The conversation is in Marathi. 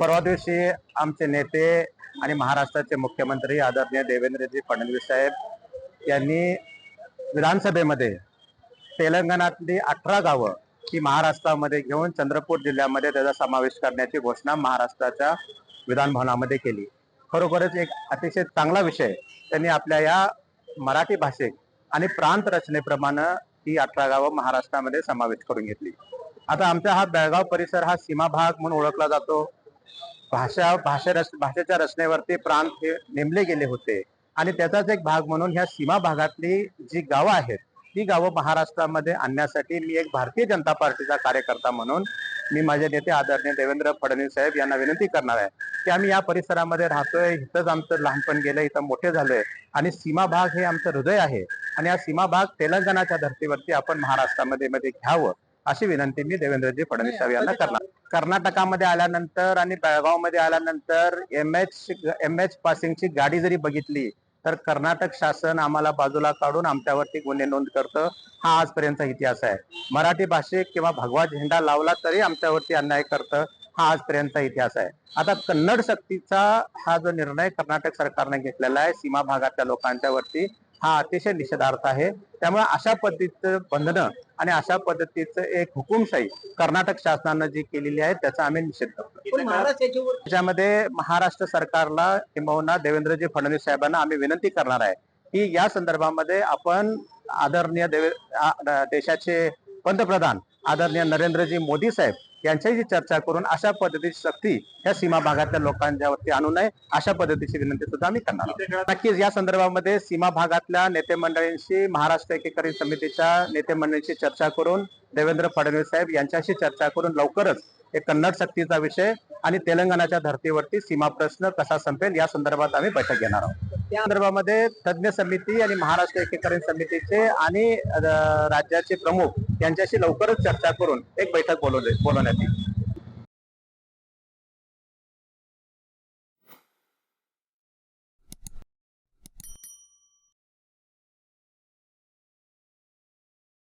परवा दिवशी आमचे नेते आणि महाराष्ट्राचे मुख्यमंत्री आदरणीय देवेंद्रजी फडणवीस साहेब यांनी विधानसभेमध्ये तेलंगणातली अठरा गावं ही महाराष्ट्रामध्ये घेऊन चंद्रपूर जिल्ह्यामध्ये त्याचा समावेश करण्याची घोषणा महाराष्ट्राच्या विधान भवनामध्ये केली. खरोखरच एक अतिशय चांगला विषय त्यांनी आपल्या या मराठी भाषेत आणि प्रांत रचनेप्रमाणे ही अठरा गावं महाराष्ट्रामध्ये समावेश करून घेतली. आता आमचा हा बेळगाव परिसर हा सीमा भाग म्हणून ओळखला जातो. भाषा भाषा रच भाषेच्या रचनेवरती प्रांत हे नेमले गेले होते. आणि त्याचाच एक भाग म्हणून ह्या सीमा भागातली जी गावं आहेत ती गावं महाराष्ट्रामध्ये आणण्यासाठी मी एक भारतीय जनता पार्टीचा कार्यकर्ता म्हणून मी माझे नेते आदरणीय देवेंद्र फडणवीस साहेब यांना विनंती करणार आहे की आम्ही या परिसरामध्ये राहतोय इथंच आमचं लहानपण गेलं इथं मोठे झालोय. आणि सीमा भाग हे आमचं हृदय आहे. आणि हा सीमा भाग तेलंगणाच्या धर्तीवरती आपण महाराष्ट्रामध्ये मध्ये घ्यावं. अशी विनंती मी देवेंद्रजी फडणवीस साहेब यांना करणार. कर्नाटकामध्ये आल्यानंतर आणि बेळगावमध्ये आल्यानंतर एम एच एम एच पासिंगची गाडी जरी बघितली तर कर्नाटक शासन आम्हाला बाजूला काढून आमच्यावरती गुन्हे नोंद करतं हा आजपर्यंतचा इतिहास आहे. मराठी भाषिक किंवा भगवा झेंडा लावला तरी आमच्यावरती अन्याय करतं हा आजपर्यंतचा इतिहास आहे. आता कन्नड सक्तीचा हा जो निर्णय कर्नाटक सरकारने घेतलेला आहे सीमा भागातल्या लोकांच्या वरती हा अतिशय निषेधार्थ आहे. त्यामुळे अशा पद्धतीचं बंधनं आणि अशा पद्धतीचं एक हुकुमशाही कर्नाटक शासनानं जी केलेली आहे त्याचा आम्ही निषेध करतो. त्याच्यामध्ये महाराष्ट्र सरकारला किंबहुना देवेंद्रजी फडणवीस साहेबांना आम्ही विनंती करणार आहे की या संदर्भामध्ये आपण आदरणीय देवे देशाचे पंतप्रधान आदरणीय नरेंद्रजी मोदी साहेब यांच्याशी चर्चा करून अशा पद्धतीची सक्ती या सीमा भागातल्या लोकांच्यावरती आणू नये अशा पद्धतीची विनंती सुद्धा आम्ही करणार नक्कीच या संदर्भामध्ये सीमा भागातल्या नेते मंडळींशी महाराष्ट्र एकीकरण समितीच्या नेते मंडळींशी चर्चा करून देवेंद्र फडणवीस साहेब यांच्याशी चर्चा करून लवकरच एक कन्नड सक्तीचा विषय आणि तेलंगणाच्या धर्तीवरती सीमा प्रश्न कसा संपेल या संदर्भात आम्ही बैठक घेणार आहोत. त्या संदर्भामध्ये तज्ज्ञ समिती आणि महाराष्ट्र एकीकरण समितीचे आणि राज्याचे प्रमुख यांच्याशी लवकरच चर्चा करून एक बैठक बोलवले बोलवण्यात येईल.